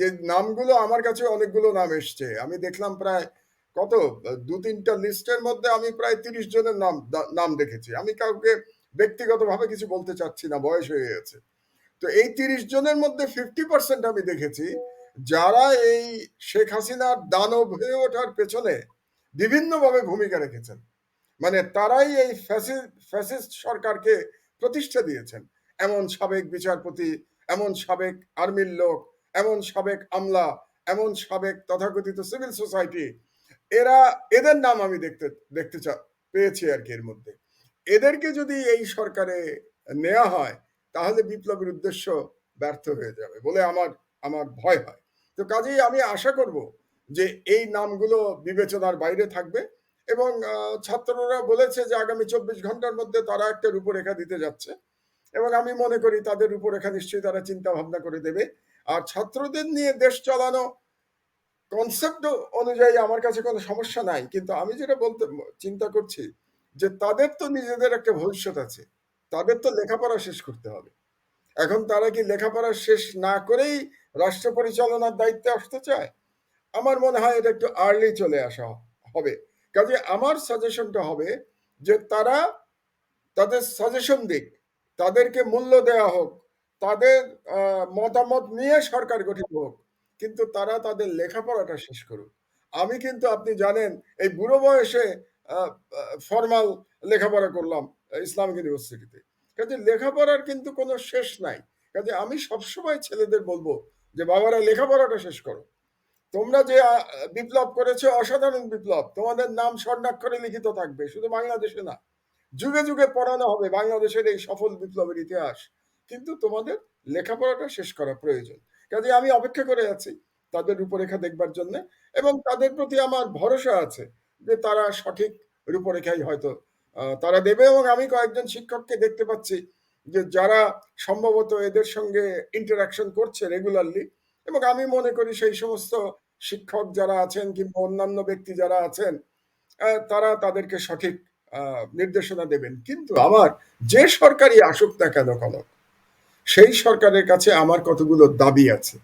যে নামগুলো আমার কাছে অনেকগুলো নাম এসছে। আমি দেখলাম প্রায় কত? দু তিনটা লিস্টের মধ্যে আমি প্রায় তিরিশ জনের নাম নাম দেখেছি। আমি কাউকে ব্যক্তিগতভাবে কিছু বলতে চাচ্ছি না, বয়স হয়ে গেছে। তো এই তিরিশ জনের মধ্যে ফিফটি পার্সেন্ট আমি দেখেছি, যারা এই শেখ হাসিনার দানব হয়ে ওঠার পেছনে বিভিন্নভাবে ভূমিকা রেখেছেন। মানে তারাই এই ফ্যাসিস্ট সরকারকে প্রতিষ্ঠা দিয়েছেন। এমন সাবেক বিচারপতি, এমন সাবেক আর্মির লোক এমন সাবেক আমলা, এমন সাবেক তথাকথিত সিভিল সোসাইটি এরা এদের নাম আমি দেখতে দেখতে পেয়েছি আর কি এর মধ্যে। এদেরকে যদি এই সরকারে নেওয়া হয়, তাহলে বিপ্লবের উদ্দেশ্য ব্যর্থ হয়ে যাবে বলে আমার আমার ভয় হয়। তো কাজেই আমি আশা করব যে এই নামগুলো বিবেচনার বাইরে থাকবে এবং ছাত্ররা বলেছে যে আগামী চব্বিশ ঘণ্টার মধ্যে তারা একটা রূপরেখা দিতে যাচ্ছে এবং আমি মনে করি তাদের রূপরেখা নিশ্চয়ই তারা চিন্তা ভাবনা করে দেবে আর ছাত্রদের নিয়ে দেশ চালানো কনসেপ্ট অনুযায়ী আমার কাছে কোনো সমস্যা নাই। কিন্তু আমি যেটা বলতে, চিন্তা করছি যে তাদের তো নিজেদের একটা ভবিষ্যৎ আছে। তাদের তো লেখাপড়া শেষ করতে হবে। এখন তারা কি লেখাপড়া শেষ না করেই রাষ্ট্র পরিচালনার দায়িত্বে আসতে চায়? আমার মনে হয় এটা একটু আর্লি চলে আসা হবে। কাজে আমার সাজেশনটা হবে যে তারা তাদের সাজেশন দিক, তাদেরকে মূল্য দেওয়া হোক তাদের মতামত নিয়ে সরকার গঠিত হোক, কিন্তু তারা তাদের লেখাপড়াটা শেষ করুক। আমি কিন্তু, আপনি জানেন, এই বুড়ো বয়সে ফর্মাল লেখাপড়া করলাম, ইসলামিক ইউনিভার্সিটিতে। কাজে লেখাপড়ার কিন্তু কোনো শেষ নাই। কাজে আমি সবসময় ছেলেদের বলব যে, বাবারা, লেখাপড়াটা শেষ করো। তোমরা যে বিপ্লব করেছ, অসাধারণ বিপ্লব, তোমাদের নাম স্বর্ণাক্ষরে লিখিত থাকবে, শুধু বাংলাদেশে না। যুগে যুগে পড়ানো হবে বাংলাদেশের এই সফল বিপ্লবের ইতিহাস। কিন্তু তোমাদের লেখাপড়াটা শেষ করা প্রয়োজন। কাজে আমি অপেক্ষা করে আছি তাদের রূপরেখা দেখবার জন্য এবং তাদের প্রতি আমার ভরসা আছে যে তারা সঠিক রূপরেখাই হয়তো তারা দেবে এবং আমি কয়েকজন শিক্ষককে দেখতে পাচ্ছি যে যারা সম্ভবত এদের সঙ্গে ইন্টারাকশন করছে রেগুলারলি এবং আমি মনে করি সেই সমস্ত শিক্ষক যারা আছেন কিংবা অন্যান্য ব্যক্তি যারা আছেন তারা তাদেরকে সঠিক নির্দেশনা দেবেন। কিন্তু আমার যে সরকারি আসুক না কেন কোনো সেই সরকারের কাছে আমার কতগুলো দাবি আছে।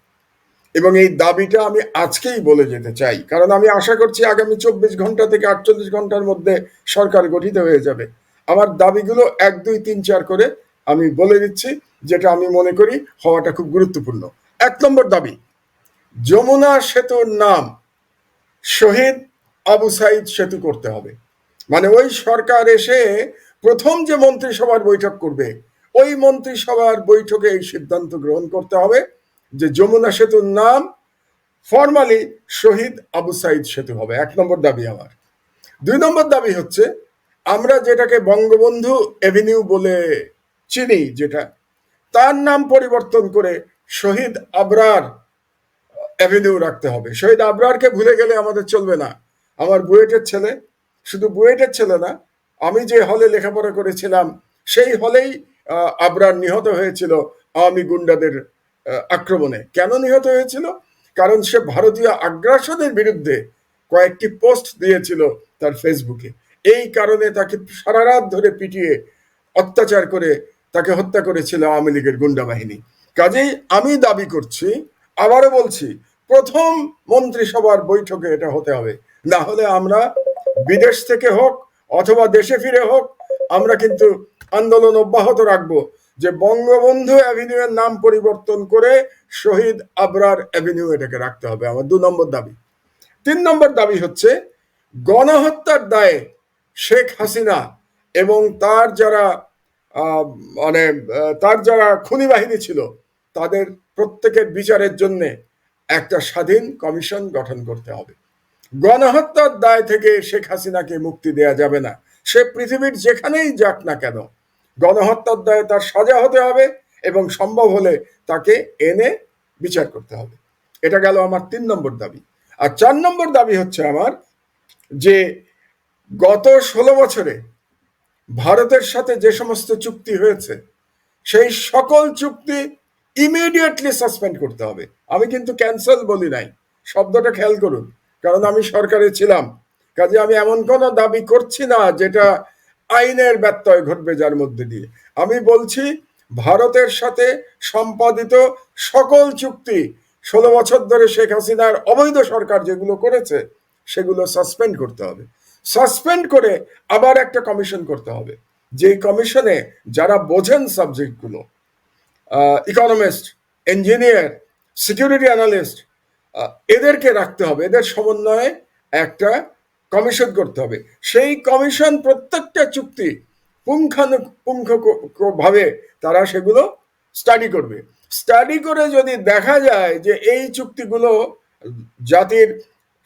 এবং এই দাবিটা আমি আজকেই বলে যেতে চাই। কারণ আমি আশা করছি আগামী চব্বিশ ঘণ্টা থেকে আটচল্লিশ ঘণ্টার মধ্যে সরকার গঠিত হয়ে যাবে। আমার দাবিগুলো এক, দুই, তিন, চার করে আমি বলে দিচ্ছি, যেটা আমি মনে করি হওয়াটা খুব গুরুত্বপূর্ণ। এক নম্বর দাবি, যমুনা সেতুর নাম শহীদ আবু সাইদ সেতু করতে হবে। মানে ওই সরকার এসে প্রথম যে মন্ত্রিসভার বৈঠক করবে ওই মন্ত্রিসভার বৈঠকে এই সিদ্ধান্ত গ্রহণ করতে হবে যে যমুনা সেতুর নাম ফর্মালি শহীদ আবু সাইদ সেতু হবে। এক নম্বর দাবি আমার। দুই নম্বর দাবি হচ্ছে, আমরা যেটাকে বঙ্গবন্ধু এভিনিউ বলে চিনি, যেটা তার নাম পরিবর্তন করে শহীদ আবরার অ্যাভিনিউ রাখতে হবে। শহীদ আবরারকে ভুলে গেলে আমাদের চলবে না। আমার বুয়েটের ছেলে, শুধু বুয়েটের ছেলে না, আমি যে হলে লেখাপড়া করেছিলাম, সেই হলেই আবরার নিহত হয়েছিল আওয়ামী গুন্ডাদের আক্রমণে। কেন নিহত হয়েছিল? কারণ সে ভারতীয় আগ্রাসনের বিরুদ্ধে কয়েকটি পোস্ট দিয়েছিল তার ফেসবুকে। এই কারণে তাকে সারা রাত ধরে পিটিয়ে অত্যাচার করে তাকে হত্যা করেছিল আওয়ামী লীগের গুন্ডা বাহিনী। কাজেই আমি দাবি করছি, আবারও বলছি, প্রথম মন্ত্রিসভার বৈঠকে এটা হতে হবে। না হলে আমরা বিদেশ থেকে হোক অথবা দেশে ফিরে হোক আমরা কিন্তু আন্দোলন অব্যাহত রাখব যে বঙ্গবন্ধু অ্যাভিনিউ এর নাম পরিবর্তন করে শহীদ আবরার অ্যাভিনিউ এটাকে রাখতে হবে, আমার দু নম্বর দাবি। তিন নম্বর দাবি হচ্ছে, গণহত্যার দায়ে শেখ হাসিনা এবং তার যারা মানে তার যারা খুনি বাহিনী ছিল, তাদের প্রত্যেকের বিচারের জন্য একটা স্বাধীন কমিশন গঠন করতে হবে। গণহত্যার দায় থেকে শেখ হাসিনাকে মুক্তি দেয়া যাবে না। সে পৃথিবীর যেখানেই যাক না কেন, গণহত্যার দায়ে তার সাজা হতে হবে এবং সম্ভব হলে তাকে এনে বিচার করতে হবে। এটা গেল আমার তিন নম্বর দাবি। আর চার নম্বর দাবি হচ্ছে আমার যে গত ষোলো বছরে ভারতের সাথে যে সমস্ত চুক্তি হয়েছে, সেই সকল চুক্তি ইমিডিয়েটলি সাসপেন্ড করতে হবে। আমি কিন্তু ক্যান্সেল বলি নাই। শব্দটা খেয়াল করুন, কারণ আমি সরকারে ছিলাম। কাজে আমি এমন কোনো দাবি করছি না যেটা আইনের ব্যত্যয় ঘটবে যার মধ্যে দিয়ে। আমি বলছি, ভারতের সাথে সম্পাদিত সকল চুক্তি ষোলো বছর ধরে শেখ হাসিনার অবৈধ সরকার যেগুলো করেছে, সেগুলো সাসপেন্ড করতে হবে। সাসপেন্ড করে আবার একটা কমিশন করতে হবে। যেই কমিশনে যারা বোঝেন সাবজেক্টগুলো ইকোনমিস্ট ইঞ্জিনিয়ার সিকিউরিটি অ্যানালিস্ট এদেরকে রাখতে হবে। এদের সমন্বয়ে একটা কমিশন করতে হবে। সেই কমিশন প্রত্যেকটা চুক্তি পুঙ্খানুপুঙ্খভাবে তারা সেগুলো স্টাডি করবে। স্টাডি করে যদি দেখা যায় যে এই চুক্তিগুলো জাতির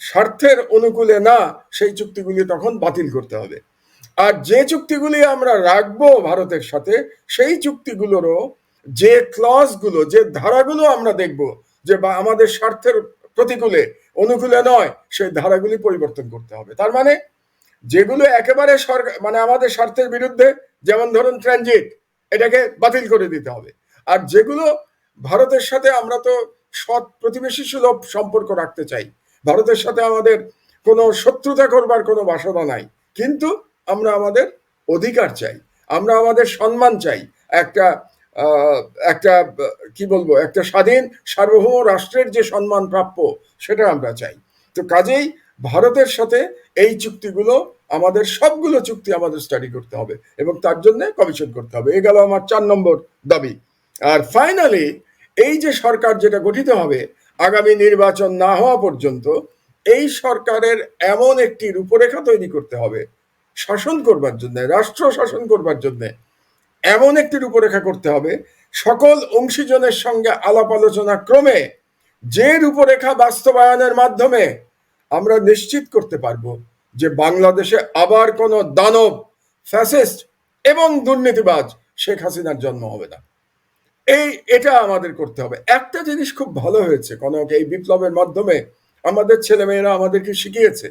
স্বার্থের অনুকূলে না, সেই চুক্তিগুলি তখন বাতিল করতে হবে। আর যে চুক্তিগুলি আমরা রাখব ভারতের সাথে, সেই চুক্তিগুলোরও যে ক্লজগুলো যে ধারাগুলো আমরা দেখব যে বা আমাদের স্বার্থের প্রতিকূলে অনুকূলে নয়, সেই ধারাগুলি পরিবর্তন করতে হবে। তার মানে যেগুলো একেবারে সরকার মানে আমাদের স্বার্থের বিরুদ্ধে, যেমন ধরুন ট্রানজিট এটাকে বাতিল করে দিতে হবে। আর যেগুলো ভারতের সাথে আমরা তো সৎ প্রতিবেশী সুলভ সম্পর্ক রাখতে চাই, ভারতের সাথে আমাদের কোনো শত্রুতা করবার কোনো বাসনা নাই, কিন্তু আমরা আমাদের অধিকার চাই, আমরা আমাদের সম্মান চাই, একটা একটা, কি বলব, একটা স্বাধীন সার্বভৌম রাষ্ট্রের যে সম্মান প্রাপ্য, সেটা আমরা চাই। তো কাজেই ভারতের সাথে এই চুক্তিগুলো, আমাদের সবগুলো চুক্তি আমাদের স্টাডি করতে হবে এবং তার জন্য কমিশন করতে হবে। এ গেল আমার চার নম্বর দাবি। আর ফাইনালি এই যে সরকার যেটা গঠিত হবে, আগামী নির্বাচন না হওয়া পর্যন্ত, এই সরকারের এমন একটি রূপরেখা তৈরি করতে হবে, শাসন করবার জন্য, রাষ্ট্র শাসন করবার জন্য। এমন একটি রূপরেখা করতে হবে, সকল অংশীজনের সঙ্গে আলাপ আলোচনা ক্রমে যে রূপরেখা বাস্তবায়নের মাধ্যমে আমরা নিশ্চিত করতে পারব যে বাংলাদেশে আবার কোনো দানব, ফ্যাসিস্ট এবং দুর্নীতিবাজ শেখ হাসিনার জন্ম হবে না। এই, এটা আমাদের করতে হবে। একটা জিনিস খুব ভালো হয়েছে, কনক, এই বিপ্লবের মাধ্যমে আমাদের ছেলেমেয়েরা আমাদেরকে শিখিয়েছে।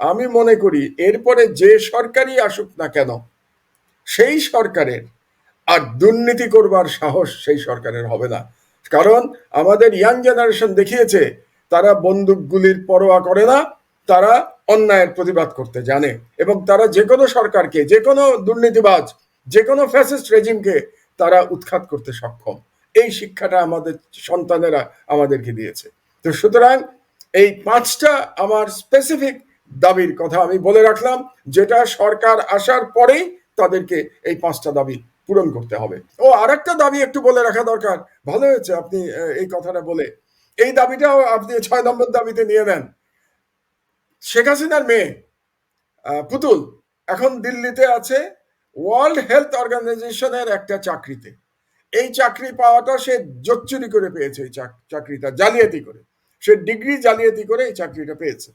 আমি মনে করি, এরপরে যে সরকারই আসুক না কেন, সেই সরকারের আর দুর্নীতি করবার সাহস সেই সরকারের হবে না। কারণ আমাদের ইয়াং জেনারেশন দেখিয়েছে, তারা বন্দুকগুলির পরোয়া করে না, তারা অন্যায়ের প্রতিবাদ করতে জানে এবং তারা যে কোনো সরকারকে, যে কোনো দুর্নীতিবাজ, যে কোনো ফ্যাসিস্ট রেজিমকে তারা উৎখাত করতে সক্ষম। এই শিক্ষাটা আমাদের সন্তানেরা আমাদেরকে দিয়েছে। তো সুতরাং এই পাঁচটা আমার স্পেসিফিক দাবির কথা আমি বলে রাখলাম, যেটা সরকার আসার পরেই তাদেরকে এই পাঁচটা দাবি পূরণ করতে হবে। ও, আরেকটা দাবি একটু বলে রাখা দরকার। ভালো হয়েছে আপনি এই কথাটা বলে। এই দাবিটাও আপনি ছয় নম্বর দাবিতে নিয়ে নেন। শেখ হাসিনার মেয়ে পুতুল, এখন দিল্লিতে আছে ওয়ার্ল্ড হেলথ অর্গানাইজেশনের একটা চাকরিতে। এই চাকরি পাওয়াটা সে জোচ্চুরি করে পেয়েছে, এই চাকরিটা জালিয়াতি করে। সে ডিগ্রি জালিয়াতি করে এই চাকরিটা পেয়েছে।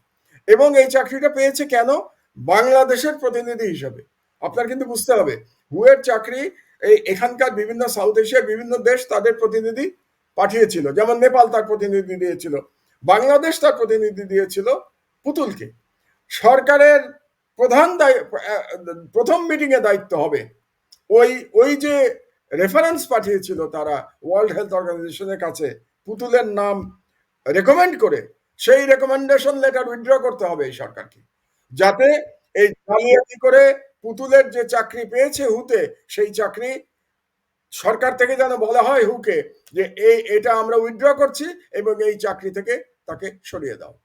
এবং এই চাকরিটা পেয়েছে কেন? বাংলাদেশের প্রতিনিধি হিসাবে। আপনার কিন্তু বুঝতে হবে হুয়ের চাকরি এই এখানকার বিভিন্ন সাউথ এশিয়ার বিভিন্ন দেশ তাদের প্রতিনিধি পাঠিয়েছিল। যেমন নেপাল তার প্রতিনিধি দিয়েছিল, বাংলাদেশ তার প্রতিনিধি দিয়েছিল পুতুলকে। সরকারের প্রধান প্রথম মিটিংয়ে দায়িত্ব হবে। ওই ওই যে রেফারেন্স পাঠিয়েছিল তারা ওয়ার্ল্ড হেলথ অর্গানাইজেশনের কাছে পুতুলের নাম রেকমেন্ড করে, সেই রেকমেন্ডেশন লেটার উইথড্র করতে হবে এই সরকারকে। যাতে এই জালিয়াতি করে পুতুলের যে চাকরি পেয়েছে হুতে, সেই চাকরি সরকার থেকে যেন বলা হয় হুকে, যে এই এটা আমরা উইথড্র করছি এবং এই চাকরি থেকে তাকে সরিয়ে দাও।